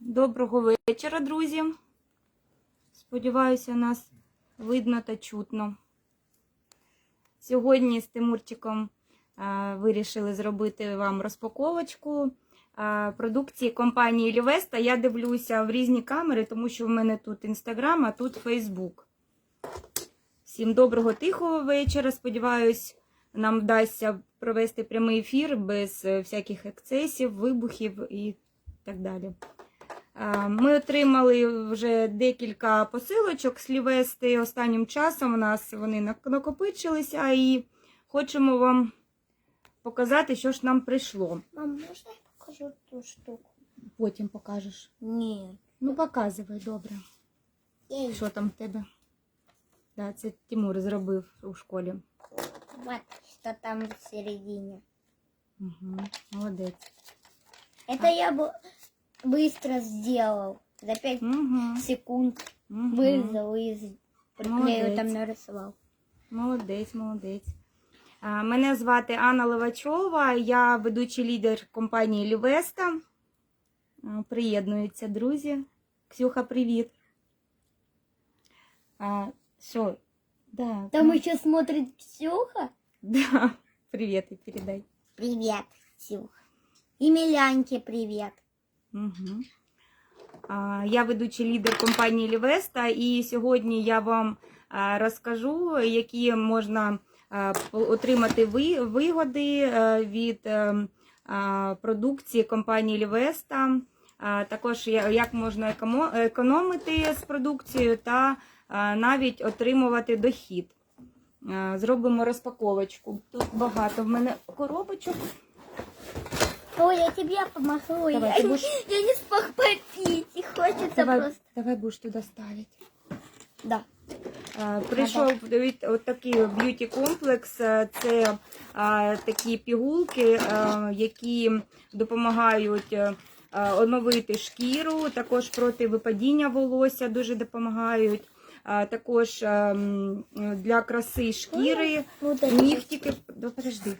Доброго вечора, друзі. Сподіваюся, нас видно та чутно. Сьогодні з Тимурчиком вирішили зробити вам розпаковочку продукції компанії Лівеста. Я дивлюся в різні камери, тому що в мене тут Інстаграм, а тут Фейсбук. Всім доброго тихого вечора. Сподіваюсь, нам вдасться провести прямий ефір без е, всяких ексцесів, вибухів і так далі. А, Ми отримали вже декілька посилочок з Лівести. Останнім часом у нас вони нак- накопичилися і хочемо вам показати, що ж нам прийшло. Мам, можно я покажу ту штуку? Потім покажеш. Нет. Ну, показуй, добре. Эй, Що там в тебе? Да, це Тимур зробив у школі. вот что там в середине. Угу. Молодець. Это я бы быстро сделал. За 5 Угу. секунд Угу. вырезал и з- приклеил там Молодец. нарисовал. Молодець, молодець. А, Мене звати Анна Левачова, я ведучий лідер компанії Лівеста. А, Приєднуються друзі. Ксюха, привіт. А, що? Да, Там ну, еще смотрит Ксюха. да. Привіт і передай. Привет, Ксюха. И Миляньке привет. Я ведучий лідер компанії Лівеста, і сьогодні я вам розкажу, які можна отримати вигоди е, від е, продукції компанії Лівеста. Також як можна економити з продукцією та навіть отримувати дохід. Зробимо розпаковочку. Тут багато в мене коробочок. Ой, я тебе помогу. Давай, я, ты будешь- я не смог попить. И хочется Давай, просто. давай будеш туди ставити. Да. Прийшов від такий б'юті комплекс. Це такі пігулки, які допомагають е, оновити шкіру, також проти випадіння волосся дуже допомагають. Також е, для краси шкіри, Ну, да, нігтів, да, подожди,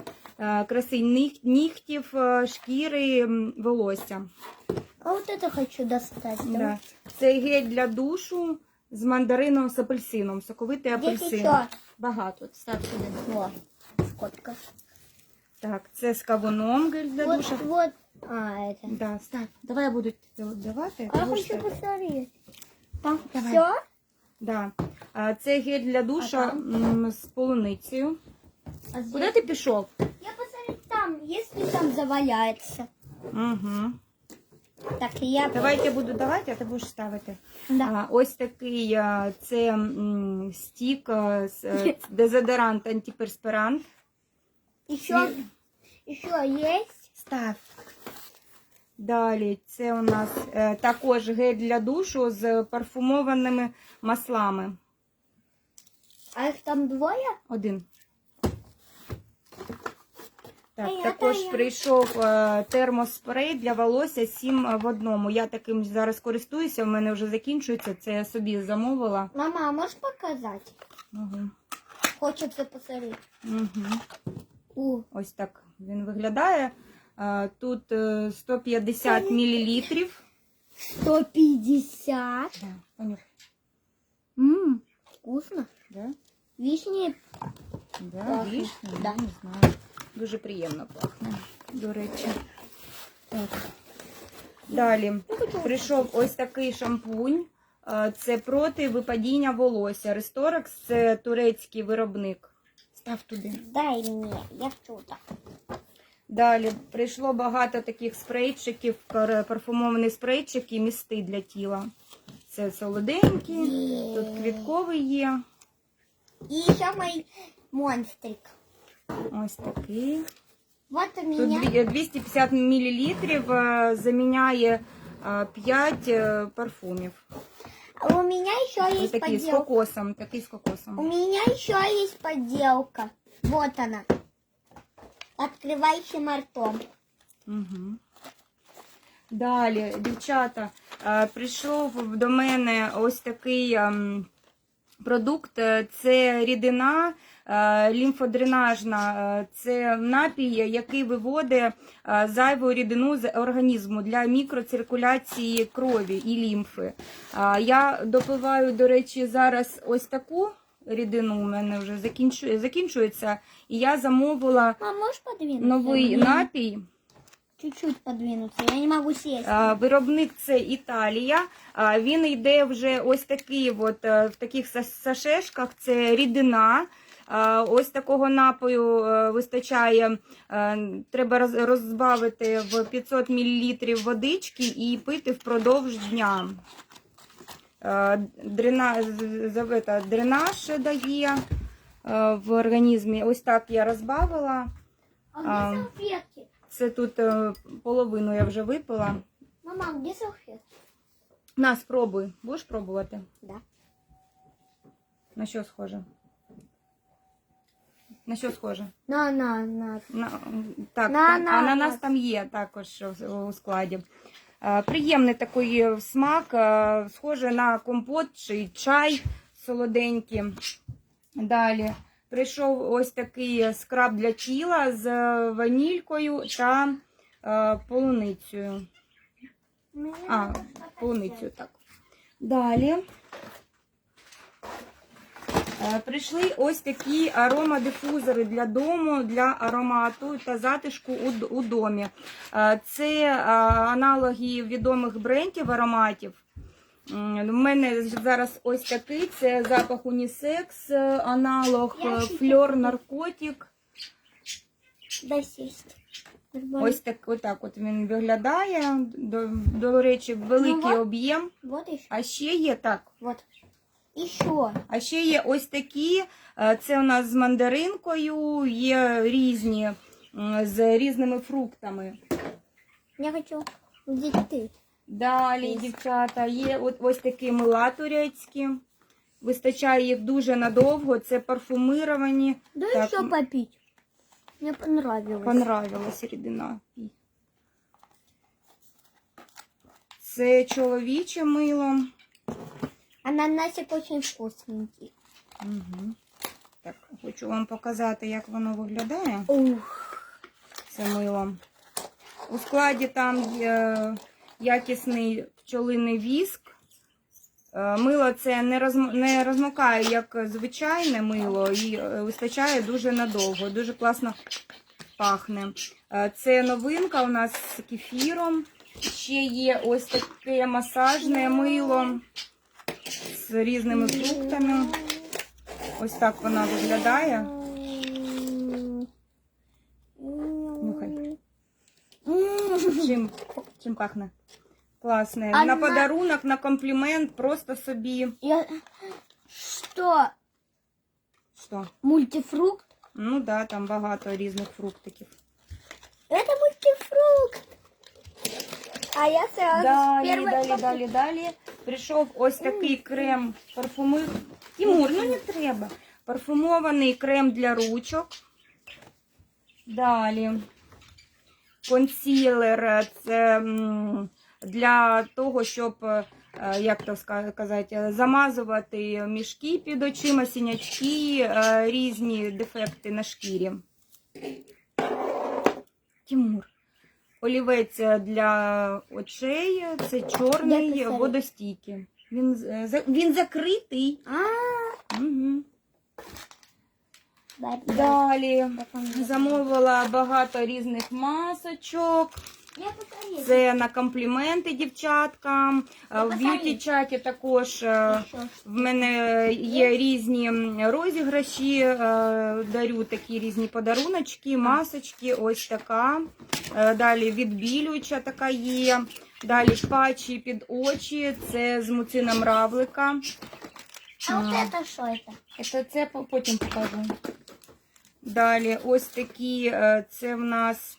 краси ніх- нігтів, е, шкіри, волосся. А вот это хочу достать. Да. Це гель для душу з мандарином з апельсином, соковитий апельсин. Багато. Став сюди. О, сколько. Так, це з кавуном гель для Вот, душа. вот. А, это. Да, став. Давай я буду тебе давати. А я хочу посмотреть. Там Давай. все? Да. А, Це гель для душа А м, з полуницею. А здесь- Куди ти пішов? Я посмотреть там, если там заваляется. Угу. Так, я... Давай я буду давати, а ти будеш ставити. Да. А, ось такий а, це м, стік, а, з, е, дезодорант, антиперспирант. Еще, еще есть? Став. Далі це у нас е, також гель для душу з парфумованими маслами. А их там двое? Один. Так, також прийшов е, термоспрей для волосся 7 в одному. Я таким зараз користуюся, в мене вже закінчується. Це я собі замовила. Мама, а можешь показать? Угу. Хочется посмотреть. Угу. У, Ось так він виглядає. Е, Тут е, 150 мл. 150. Да, понюхай. М, Вкусно. да? Вишни. Да, Пахне. Да. не знаю. Дуже приємно пахне, до речі. Так. Далі прийшов ось такий шампунь. Це проти випадіння волосся. Ресторекс це турецький виробник. Став туди. Дай мне, я тут. Далі прийшло багато таких спрейчиків, пар- парфумований спрейчик і місти для тіла. Це солоденькі, тут квітковий є. И еще мой монстрик. Ось такий. Вот у меня. дві- 250 мл заміняє 5 парфумів. А У меня еще есть такий з подделка. кокосом. Такий з У меня еще есть подделка. Вот она. Открывающим ртом. Угу. Далі, дівчата, е, прийшов до мене ось такий ем, продукт. Е, Це рідина е, лімфодренажна. Е, Це напій, який виводить е, зайву рідину з організму для мікроциркуляції крові і лімфи. Я допиваю, до речі, зараз ось таку рідину. У мене вже закінчується. І я замовила Мам, новий напій. Чуть-чуть подвинуться. Я не могу сесть. А, Виробник це Італія. Він йде вже ось такий, от, е, в таких сашешках. Це рідина. Ось такого напою е, вистачає. е, Треба розбавити в 500 мл водички і пити впродовж дня. Е, дренаж дає в організмі. Ось так я розбавила. А где салфетки? Це тут половину я вже випила. Мама, а где салфетки? На, спробуй. Будеш пробувати? Да. На що схоже? На що схоже? На, на, на. На, так, На ананас. ананас там є також у- складі. Е, Приємний такий смак, е, схоже на компот чи чай солоденький. Далі прийшов ось такий скраб для тіла з ванількою та е, полуницею. А, взять. так. Далі. Е, Прийшли ось такі аромадифузори для дому, для аромату та затишку у, у домі. Е, Це е, аналоги відомих брендів ароматів. У мене зараз ось такий, це запах унісекс, аналог фльор наркотик. Ось так, отак от він виглядає. До, до речі, великий Ну, об'єм. А ще є так. Вот. Еще. А ще є ось такі. е, Це у нас з мандаринкою, є різні з різними фруктами. Я хочу ты. Далі, дівчата, є от ось такі мила турецькі. Вистачає їх дуже надовго. Це парфумировані. Дай Так, еще м. попить. Мне понравилось. Понравилась рідина. Це чоловіче мило. Ананасик очень вкусненький. Угу. Так, хочу вам показати, як воно виглядає. Ух. Це мило. У складі там є якісний пчолиний віск. Е, Мило це не, розм... не розмокає, як звичайне мило, і е, вистачає дуже надовго, дуже класно пахне. Е, Це новинка у нас з кефіром. Ще є ось таке масажне мило з різними фруктами. Ось так вона виглядає. Нюхай. Чим, чим пахне? Класне. А на на- подарунок, на комплімент, просто собі. Я... Что? Що? Мультифрукт? Ну да, там багато різних фруктиків. Это мультифрукт. А я сразу Далі, первой далі, попробую. далі, далі. Прийшов ось такий крем парфумив. Тимур, ну не треба. Парфумований крем для ручок. Далі. Консілер. Це для того, щоб, е, як то ска- казати, замазувати мішки під очима, синячки, е, різні дефекти на шкірі. Тимур. Олівець для очей, це чорний, водостійки. водостійкий. Він, е, за- він закритий. Угу. Далі замовила багато різних масочок. Це на компліменти дівчаткам. Е, В б'юті-чаті також е, в мене є різні розіграші. е, Дарю такі різні подаруночки, масочки. Ось така. Далі відбілююча така є. Далі патчі під очі. Це з муцином равлика. А вот А. это что? Це, це потім покажу. Далі ось такі, це в нас,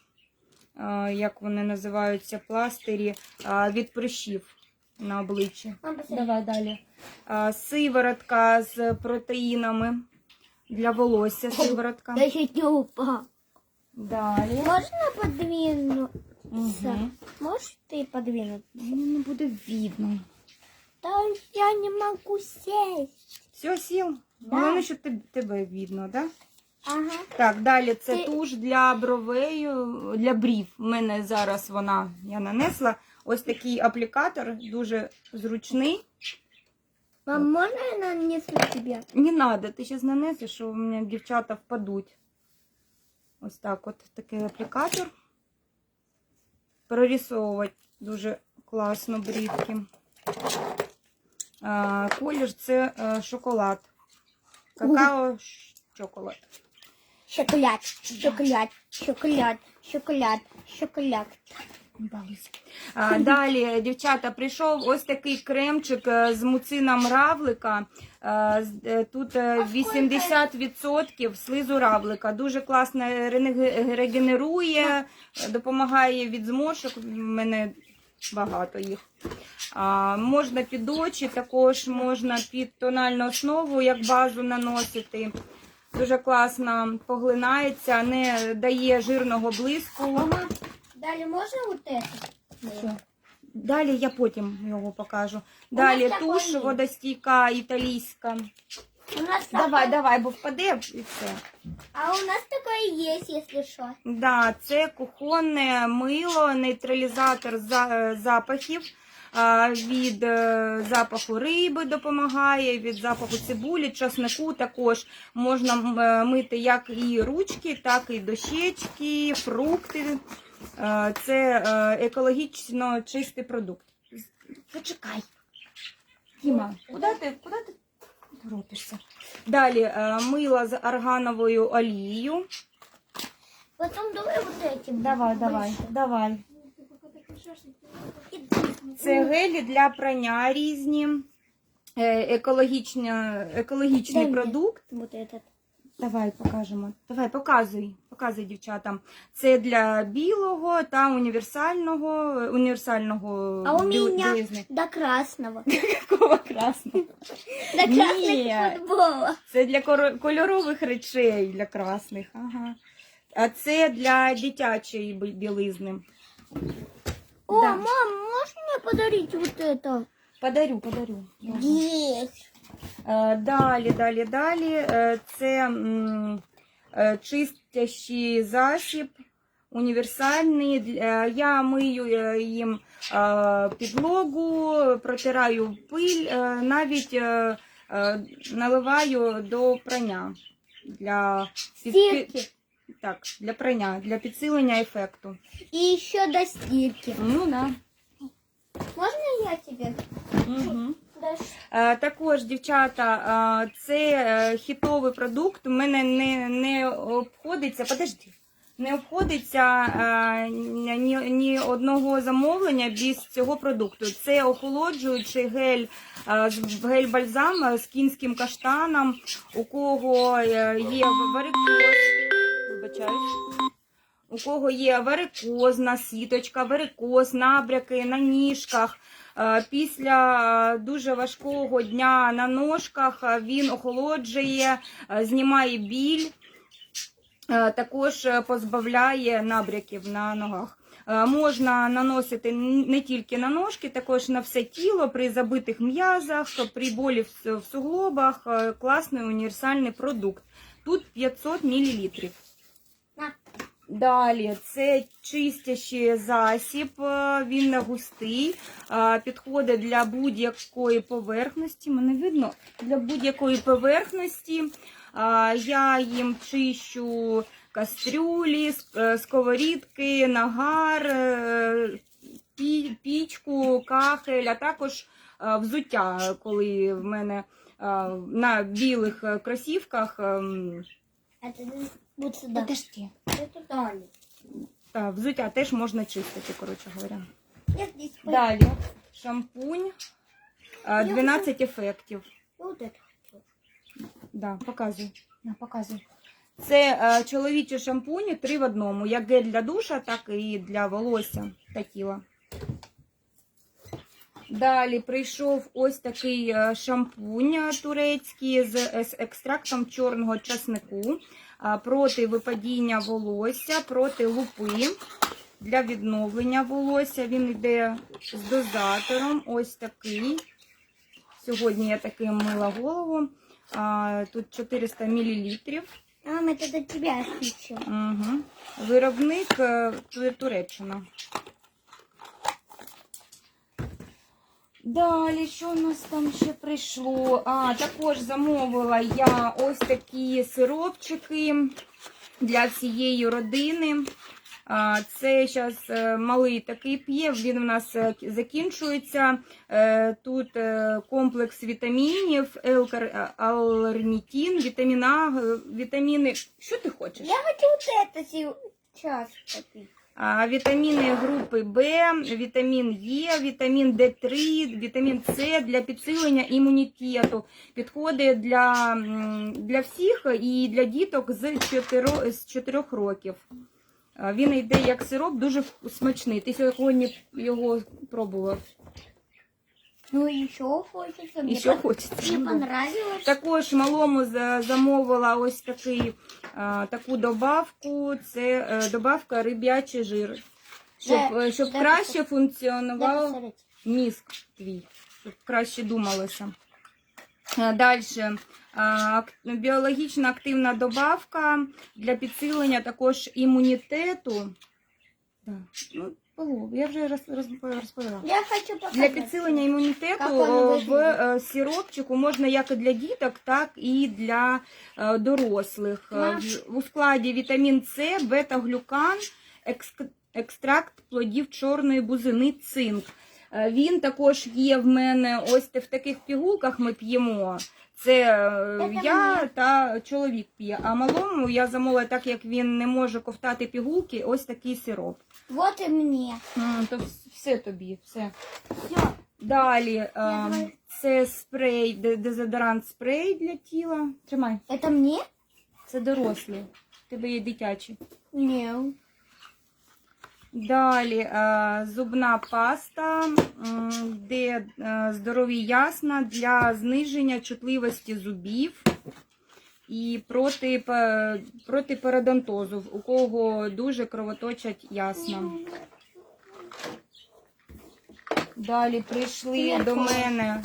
як вони називаються, пластирі е, від прищів на обличчі. Давай далі. Е, Сиворотка з протеїнами для волосся. Сиворотка. Далі. Можно подвинуться? Угу. Можешь ты подвинуть? Не буде видно. Да я не могу сесть. Все, сіл. Да. Головне, що тебе видно, так? Да? Ага. Так, далі це Ти- туш для бровей, для брів. У мене зараз вона я нанесла. Ось такий аплікатор, дуже зручний. Мам, можно я нанесу тебе? Не надо, ти зараз нанесеш, що у мене дівчата впадуть. Ось так от такий аплікатор. Прорисовувати дуже класно брівки. А, колір це е, шоколад. Какао ш- шоколад. Шоколад, шоколад, шоколад, шоколад, шоколад. А, Далі, дівчата, прийшов ось такий кремчик е, з муцином равлика. Е, е, Тут е, 80% слизу равлика. Дуже класно регенерує, допомагає від зморшок. У мене багато їх. А, можна під очі, також можна під тональну основу, як базу наносити. Дуже класно поглинається, не дає жирного блиску. Мама, далее можно вот? Що? Далі я потім його покажу. Далі туш водостійка італійська. У нас Давай, такое- давай, бо впаде і все. А у нас такое есть, если что. Да, це кухонне мило, нейтралізатор запахів. Від е, запаху риби допомагає, від запаху цибулі, часнику також можна е, мити як і ручки, так і дощечки, фрукти. Е, Це екологічно чистий продукт. Зачекай. Діма, куди ти, куди ти торопишся? Далі мило з аргановою олією. Потом давай вот этим. Давай, давай, давай. Це гелі для прання різні. Е, Екологічна, екологічний Дай продукт. Вот этот. Давай покажемо. Давай, показуй. Показуй дівчатам. Це для білого та універсального універсального А у меня білизни. до красного. Такого красного. До Ні. красных футбола. Це для коро- кольорових речей, для красних. Ага. А це для дитячої бі- білизни. О, Да. мам, можешь мне подарить вот это? Подарю, подарю. Есть. Далі, далі, далі. Це е, чистящий засіб, універсальний. Я мию е, їм е, підлогу, протираю пиль, е, навіть наливаю до прання. Для, під- Стирки. Так, для прання, для підсилення ефекту. И еще до стирки. Ну, да. Можно я тебе? Угу. дашь? Е, Також, дівчата, е, це е, хітовий продукт. У мене не, не обходиться. Подожди. Не обходиться е, ні, ні одного замовлення без цього продукту. Це охолоджуючий гель, е, з- гель-бальзам з кінським каштаном, у кого е, є варикоз. Вибачаюсь. У кого є варикозна сіточка, варикоз, набряки на ніжках. Е, Після е, дуже важкого дня на ножках е, він охолоджує, знімає біль, також позбавляє набряків на ногах. Можна наносити не тільки на ножки, також на все тіло при забитих м'язах, при болі в суглобах. Класний універсальний продукт. Тут 500 мл. Далі це чистящий засіб, е, він не густий, е, підходить для будь-якої поверхності. Мене видно для будь-якої поверхності. Е, Я їм чищу кастрюлі, ск- сковорідки, нагар, пічку, кахель, а також взуття, коли в мене на білих кросівках. ем, Это вот сюда. Подожди. Это далее. Та, взуття теж можна чистити, коротше говоря. Я здесь по- Далі шампунь. е, 12 ефектів. Вот это. Да, показуй. На, показуй. Це е, чоловічі шампуні три в одному. Як гель для душа, так і для волосся та тіла. Далі прийшов ось такий е, шампунь турецький з екстрактом чорного часнику проти випадіння волосся, проти лупи для відновлення волосся. Він йде з дозатором. Ось такий. Сьогодні я таким мила голову. А, тут 400 мл. Мам, это до тебя еще. Угу. Виробник е, Туреччина. Далі, що у нас там ще прийшло? А, також замовила я ось такі сиропчики для всієї родини. Це зараз малий такий п'є, він у нас е, закінчується. Е, Тут е, комплекс вітамінів, елкар-алернітін, вітамін А, е, вітаміни. Що ти хочеш? Я хочу сейчас попить. А, Вітаміни групи Б, вітамін Е, вітамін Д3, вітамін С для підсилення імунітету. Підходить для, для всіх і для діток з 4, з 4 років. Він йде як сироп, дуже смачний. Ти сьогодні його пробував. Ну, еще хочется. І Мне що пон- хочеться? Мне понравилось. Також малому за- замовила ось такий, таку добавку. Це е, добавка риб'ячий жир. Щоб, Де- е, щоб де краще функціонував посмотреть. мізк твій, щоб краще думалося. Далі. Біологічно активна добавка для підсилення також імунітету. Да. Ну, Я вже роз, роз- розповіла. Я хочу показать. Для підсилення імунітету о, в е, сиропчику можна як і для діток, так і для е, дорослих. Е, Маш. У складі вітамін С, бета-глюкан, екстракт плодів чорної бузини, цинк. Е, Він також є в мене ось в таких пігулках ми п'ємо. Це е, я та чоловік п'є. А малому я замовила, так як він не може ковтати пігулки, ось такий сироп. Вот и мне. М, То вс- все тобі, все. Все. Далі е, давай. це спрей, де- дезодорант спрей для тіла. Тримай, Это мне? це дорослі. В Тебе є дитячі. Не. Далі е, зубна паста, де е, здорові ясна для зниження чутливості зубів і проти, пе- проти пародонтозу, у кого дуже кровоточать ясна. Далі прийшли до мене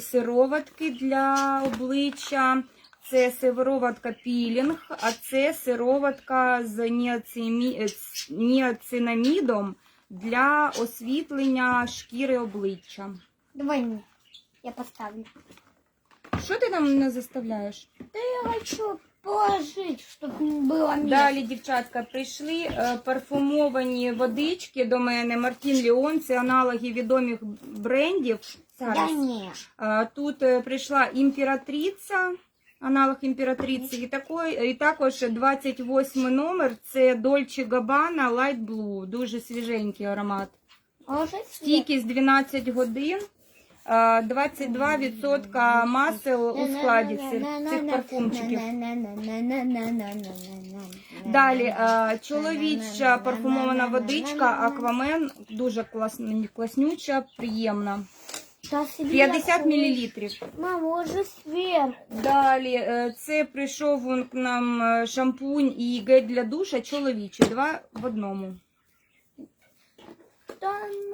сироватки для обличчя. Це сироватка пілінг, а це сироватка з ніацимі- е, ніацинамідом для освітлення шкіри обличчя. Давай мне. Я поставлю. Що ти там не заставляєш? Та Я хочу положить, чтобы было место. Далі, дівчатка, прийшли е, парфумовані водички до мене. Мартін Ліон, це аналоги відомих брендів. Зараз. не. А, Тут е, прийшла імператриця, аналог імператриці, і, такої, і також 28 номер це Dolce Gabbana Light Blue, дуже свіженький аромат. Стійкість 12 годин, 22% масел у складі цих, парфумчиків. Далі чоловіча парфумована водичка Аквамен, дуже класна, класнюча, приємна. 50 мл. Мама, уже сверху. Далі е, це прийшов к нам е, шампунь і гель для душа чоловічий, два в одному.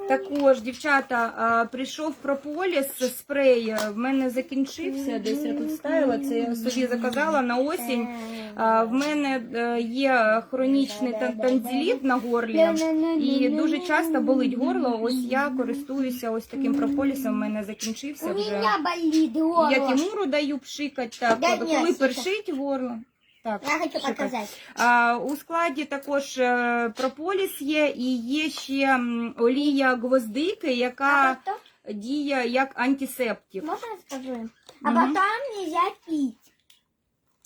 Також, дівчата, прийшов прополіс спрей. е, В мене закінчився, десь я тут ставила. Це я собі заказала на осінь. В мене е, є хронічний тан- танзеліт на горлі. І дуже часто болить горло. Ось я користуюся ось таким прополісом. У мене закінчився У вже. Я Тимуру даю пшикать так, коли першить горло. Так, Я хочу пшикать. показать. А, у складі також е, прополіс є і є ще олія гвоздики, А яка потом, діє як антисептик. можно я скажу? А Мгм. потом нельзя пить.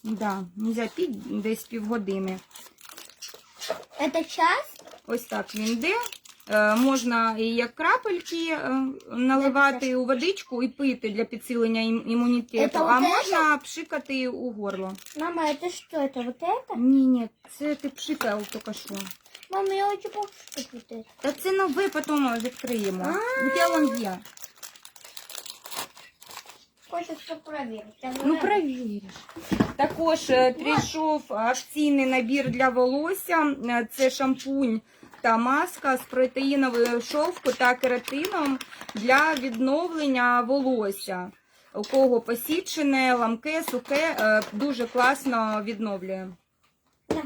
Да, нельзя пити десь півгодини. Это час? Ось так він йде. Е, Можна і як крапельки е, наливати у водичку і пити для підсилення ім- імунітету, Це а оте? можна пшикати у горло. Мама, это что? Это вот это? Ні, ні, це ти пшикав тільки що. Мама, я хочу попробовать вот это. Та це нове потім відкриємо. А. У тебе вон є. Хочется проверить. Я Ну, говорю, перевіриш. Також е, прийшов акційний набір для волосся. Е, Це шампунь та маска з протеїновою шовку та кератином для відновлення волосся. у кого посічене, ламке, сухе, е, дуже класно відновлює. Да.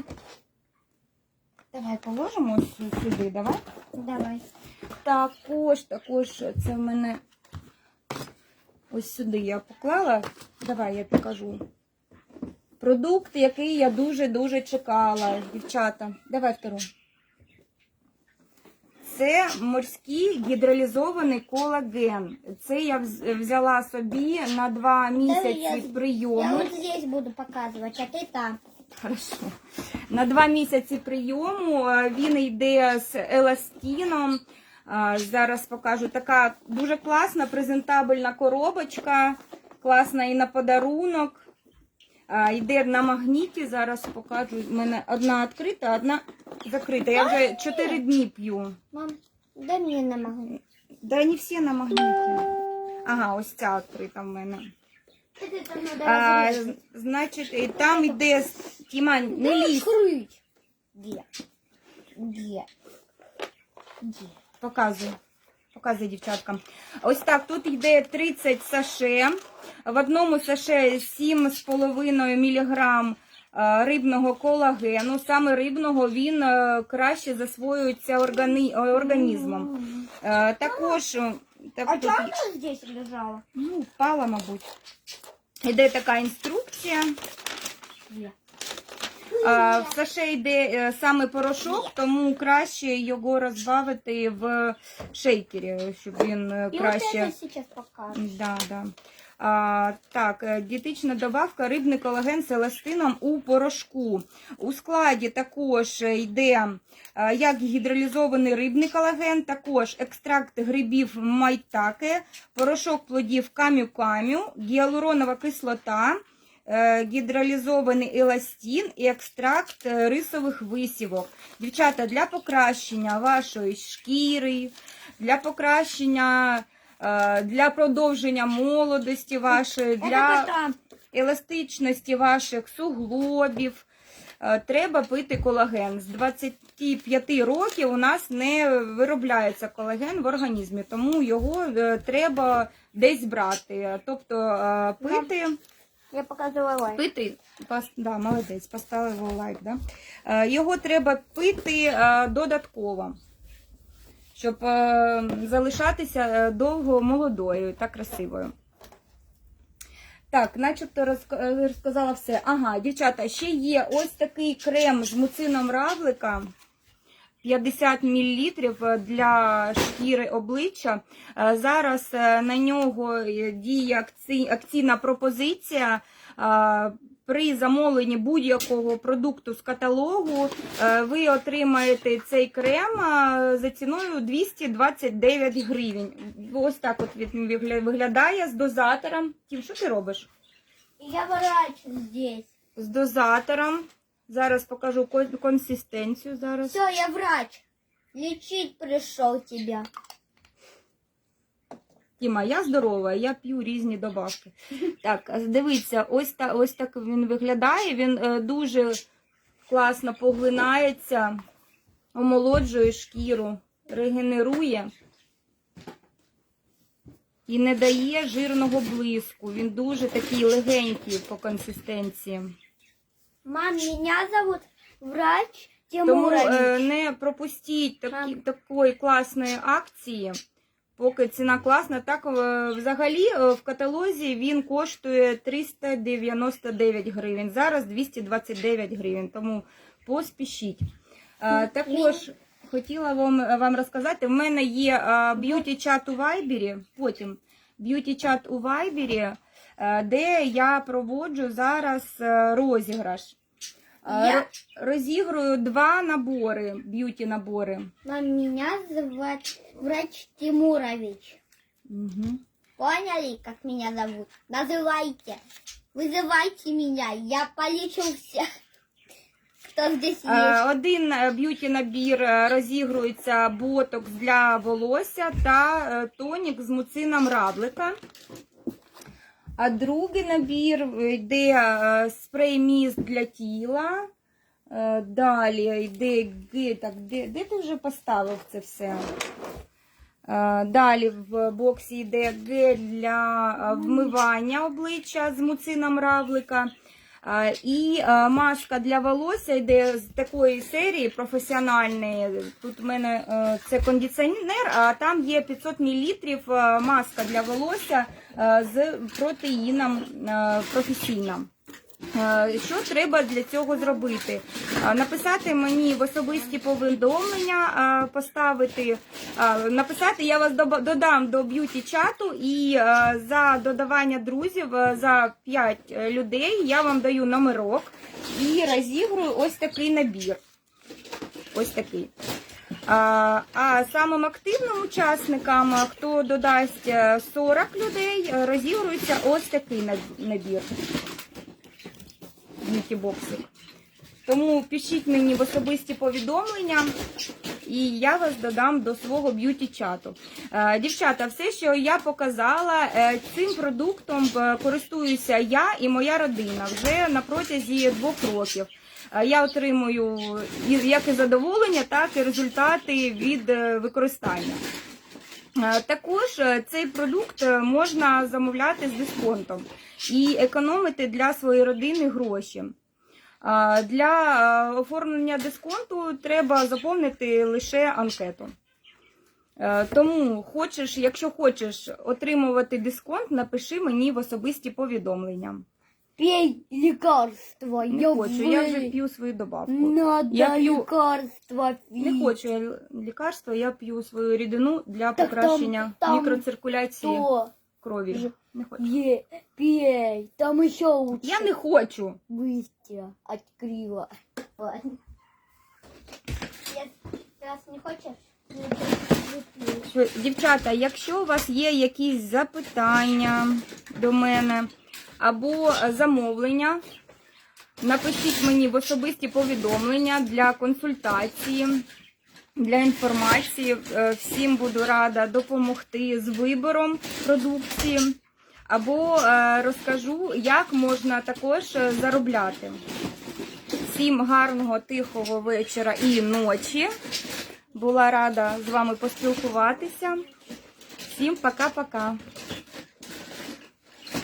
Давай положимо сюди, давай. Давай. Також, також це в мене ось сюди я поклала. Давай я покажу. Продукт, який я дуже-дуже чекала, дівчата. Давай втору. Це морський гідролізований колаген. Це я взяла собі на два місяці я- Я прийому. вот здесь буду показывать, а ты там. Хорошо. На два місяці прийому він йде з еластіном. Зараз покажу. Така дуже класна, презентабельна коробочка. Класна і на подарунок. Йде на магніті. Зараз покажу. У мене одна відкрита, одна закрита. Я вже 4 дні п'ю. Мам, дай мне на магнит. Да не всі на магніті. Ага, ось ця відкрита в мене. А, значить, і там йде Тіма, не Дай лізь. Где? Где? Где? Показуй. Показуй дівчаткам. Ось так, тут йде 30 саше. В одному саше 7,5 мг рибного колагену. Саме рибного він е, краще засвоюється органі... е, організмом. Е, Також е, так, А тут, она здесь лежала? ну, впала, мабуть. Іде така інструкція. А, в саше йде е, саме порошок, тому краще його розбавити в шейкері, щоб він е, краще. Да, да. А, так, е, дієтична добавка рибний колаген з еластином у порошку. У складі також йде як гідролізований рибний колаген, також екстракт грибів майтаке, порошок плодів камю-камю, гіалуронова кислота, гідролізований еластин і екстракт е, рисових висівок. Дівчата, для покращення вашої шкіри, для покращення, е, для продовження молодості вашої, для еластичності ваших суглобів. е, Треба пити колаген. З 25 років у нас не виробляється колаген в організмі, тому його е, треба десь брати. Тобто е, пити. Я показывала лайк. Пити, пос, да, молодець, поставив лайк. Да? Е, його треба пити е, додатково, щоб е, залишатися е, довго молодою та красивою. Так, начебто розк- е, розказала все. Ага, дівчата, ще є ось такий крем з муцином равлика. 50 мл для шкіри обличчя. Е, Зараз е, на нього е, діє акційна пропозиція. Е, При замовленні будь-якого продукту з каталогу е, ви отримаєте цей крем е, за ціною 229 гривень. Ось так от він виглядає з дозатором. Тім, що ти робиш? Я врач здесь. З дозатором. Зараз покажу консистенцію. Зараз. Все, я врач. Лечить пришел тебя. Тіма, я здорова, я п'ю різні добавки. Так, дивіться, ось, та, ось так він виглядає. Він е, дуже класно поглинається, омолоджує шкіру, регенерує і не дає жирного блиску. Він дуже такий легенький по консистенції. Мам, меня зовут врач Тому Тимурович. е, не пропустіть такі, Мам. такої класної акції, поки ціна класна. Так, е, взагалі, е, в каталозі він коштує 399 гривень. Зараз 229 гривень, тому поспішіть. Е, Також хотіла вам, вам розказати, в мене є б'юті-чат у Вайбері, потім б'юті-чат у Вайбері, е, де я проводжу зараз е, розіграш. Е, Я- ро- Розігрую два набори, б'юті набори. Мам, меня зовут врач Тимурович. Угу. Поняли, как меня зовут? Называйте. Вызывайте меня. Я полечу всех, кто здесь есть. Е, Один е, б'юті набір е, розігрується ботокс для волосся та е, тонік з муцином раблика. А другий набір йде е, спрей міст для тіла. Е, Далі йде так, де, де ти вже поставив це все? Е, Далі в боксі йде гель для вмивання обличчя з муцином равлика. Е, І е, маска для волосся йде з такої серії професіональної. Тут в мене е, це кондиціонер, а там є 500 мл маска для волосся е, з протеїном е, професійним. Е, Що треба для цього зробити? Е, Написати мені в особисті повідомлення, е, поставити, е, написати, я вас додам до б'юті чату і е, за додавання друзів е, за 5 людей я вам даю номерок і розігрую ось такий набір. Ось такий. А, а самим активним учасникам, е, хто додасть е, 40 людей, е, розігрується ось такий набір б'юті-боксик. Тому пишіть мені в особисті повідомлення, і я вас додам до свого б'юті-чату. Е, Дівчата, все, що я показала, е, цим продуктом е, користуюся я і моя родина вже на протязі двох років. Я отримую як і задоволення, так і результати від використання. Е, Також е, цей продукт е, можна замовляти з дисконтом і економити для своєї родини гроші. Для оформлення дисконту треба заповнити лише анкету. Тому хочеш, якщо хочеш отримувати дисконт, напиши мені в особисті повідомлення. Пей лекарство. Не я хочу, я вже вы- п'ю свою добавку. Надо Я п'ю- лекарство пить. Не хочу я л- лікарства, я п'ю свою рідину для Так покращення там мікроциркуляції Что? крові. Ж- Не хочу. Е, пей. Там еще лучше. Я не хочу. Выйти от крила. Ладно. Раз не хочешь? Дівчата, якщо у вас є якісь запитання до мене або замовлення, напишіть мені в особисті повідомлення для консультації, для інформації. Е, Всім буду рада допомогти з вибором продукції. Або е, розкажу, як можна також заробляти. Всім гарного, тихого вечора і ночі. Була рада з вами поспілкуватися. Всім пока-пока.